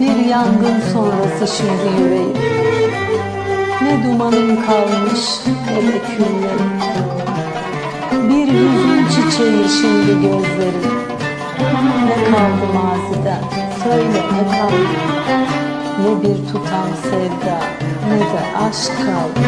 Bir yangın sonrası şimdi yüreğim. Ne dumanım kalmış ne de küllerim. Bir hüzün çiçeği şimdi gözlerim. Ne kaldı maziden söyle ne kaldı? Ne bir tutam sevda ne de aşk kaldı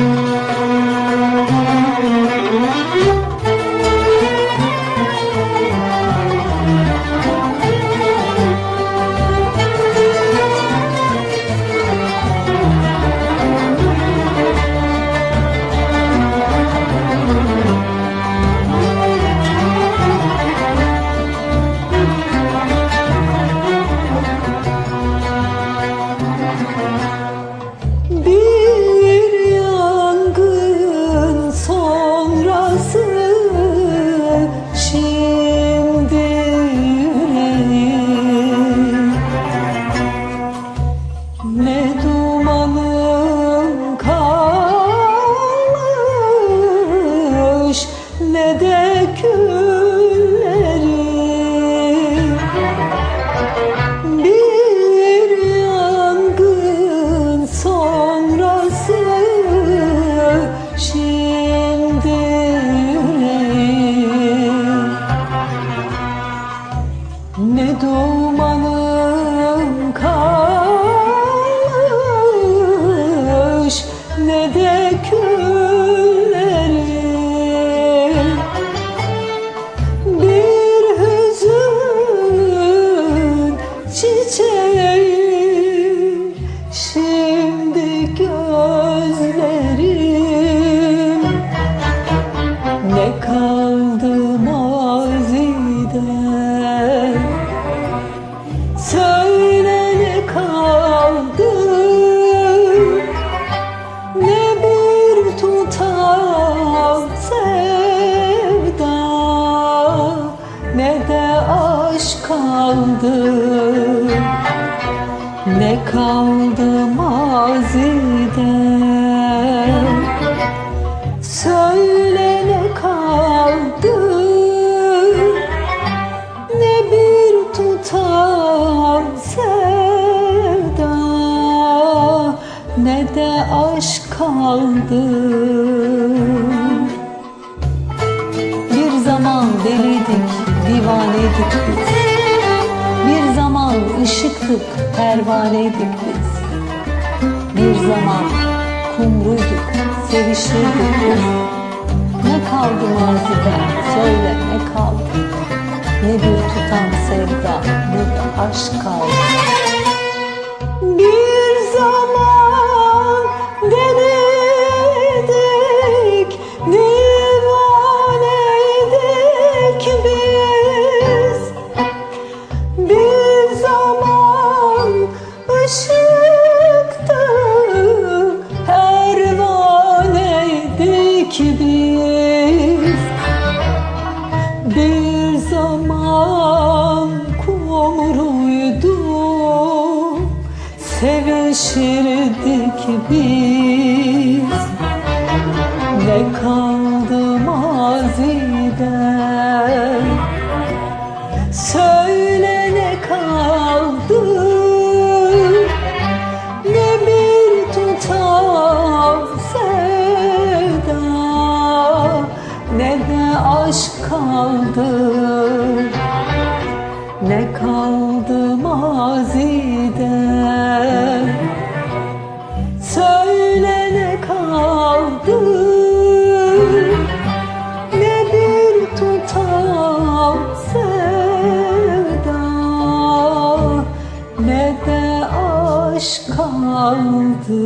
ne de aşk kaldı? Ne kaldı maziden söyle ne kaldı? Ne bir tutam sevda? Ne de aşk kaldı biz. Bir zaman ışıktık, pervaneydik biz. Bir zaman kumruyduk, sevişirdik biz. Ne kaldı mazide, söyle ne kaldı? Ne bir tutam sevda, ne de aşk pervaneydik biz. Bir zaman kumruyduk Sevişirdik biz aşk kaldı. Ne kaldı maziden Söyle ne kaldı? Ne bir tutam sevda? Ne de aşk kaldı